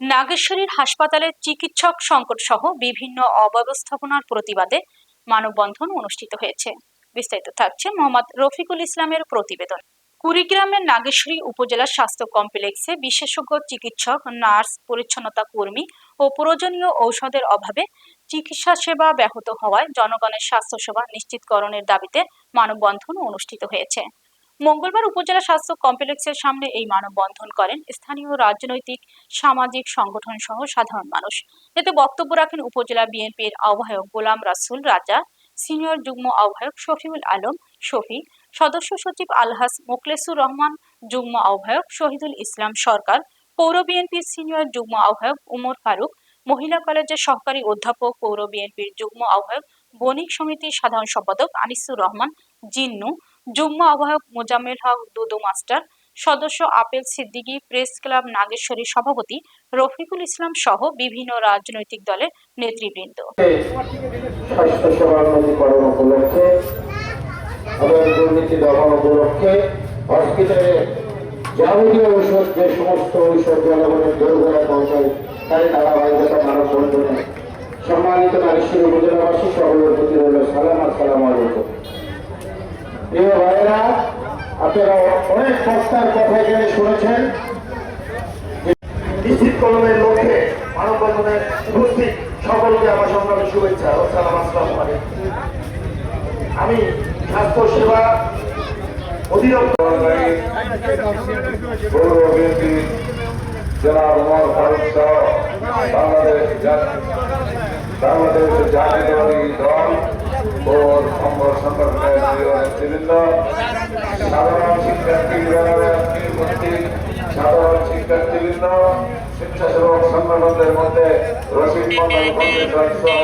নাগেশ্বরীর হাসপাতালে চিকিৎসক সংকট সহ বিভিন্ন অব্যবস্থাপনার প্রতিবাদে মানববন্ধন অনুষ্ঠিত হয়েছে। বিস্তারিত থাকছে মোহাম্মদ রফিকুল ইসলামের প্রতিবেদন। কুড়িগ্রামের নাগেশ্বরী উপজেলা স্বাস্থ্য কমপ্লেক্সে বিশেষজ্ঞ চিকিৎসক, নার্স, পরিচ্ছন্নতা কর্মী ও প্রয়োজনীয় ঔষধের অভাবে চিকিৎসা সেবা ব্যাহত হওয়ায় জনগণের স্বাস্থ্যসেবা নিশ্চিতকরণের দাবিতে মানববন্ধন অনুষ্ঠিত হয়েছে। মঙ্গলবার উপজেলা স্বাস্থ্য কমপ্লেক্সের সামনে এই মানববন্ধন করেন স্থানীয় রাজনৈতিক, সামাজিক সংগঠন সহ সাধারণ মানুষ। এতে বক্তব্য রাখেন উপজেলা বিএনপির আহ্বায়ক গোলাম রাসুল রাজা, সিনিয়র যুগ্ম আহ্বায়ক শফিউল আলম, শফি, সদস্য সচিব আলহাস মোকলেসুর রহমান, যুগ্ম আহ্বায়ক শহীদুল ইসলাম সরকার, পৌর বিএনপির সিনিয়র যুগ্ম আহ্বায়ক উমর ফারুক, মহিলা কলেজের সহকারী অধ্যাপক, পৌর বিএনপির যুগ্ম আহ্বায়ক বণিক সমিতির সাধারণ সম্পাদক আনিসুর রহমান, জিন্নু যুগ্ম আহ্বায়ক মোজাম্মেল হক দুদু মাস্টার, সদস্য আপেল সিদ্দিকী, প্রেস ক্লাব নাগেশ্বরীর সভাপতি রফিকুল ইসলাম সহ বিভিন্ন রাজনৈতিক দলের নেতৃবৃন্দ। সম্মানিত নারীশ্বর উপজেলাবাসী, সকলের প্রতি সালাম আলাইকুম। প্রিয় ভাইয়েরা, আপনারা অনেক প্রস্তার কথা এখানে শুনেছেন। নিশ্চিত কলমের লক্ষ্যে মানববন্ধনে উপস্থিত সকলকে আমার সংগ্রামী শুভেচ্ছা ও সালাম আসসালাম আমি স্বাস্থ্য সেবা অধিদপ্তর জেলা উমর ফারুক সহ বাংলাদেশ বাংলাদেশ জাতীয়তাবাদী দল ও অঙ্গ সংগঠনের নেতৃবৃন্দ সাধারণ শিক্ষার্থী উপস্থিত সাধারণ শিক্ষার্থীবৃন্দ, স্বেচ্ছাসেবক সংগঠনদের মধ্যে রশিদ মন্ডল ফাউন্ডেশন সহ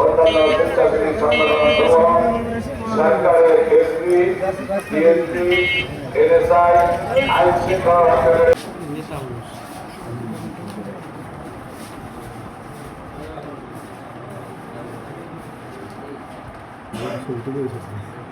অন্যান্য স্বেচ্ছাসেবী সংগঠন সহ সরকারের এসপি, বিএনপি, এনএসআই আইন শৃঙ্খলা 五十六小时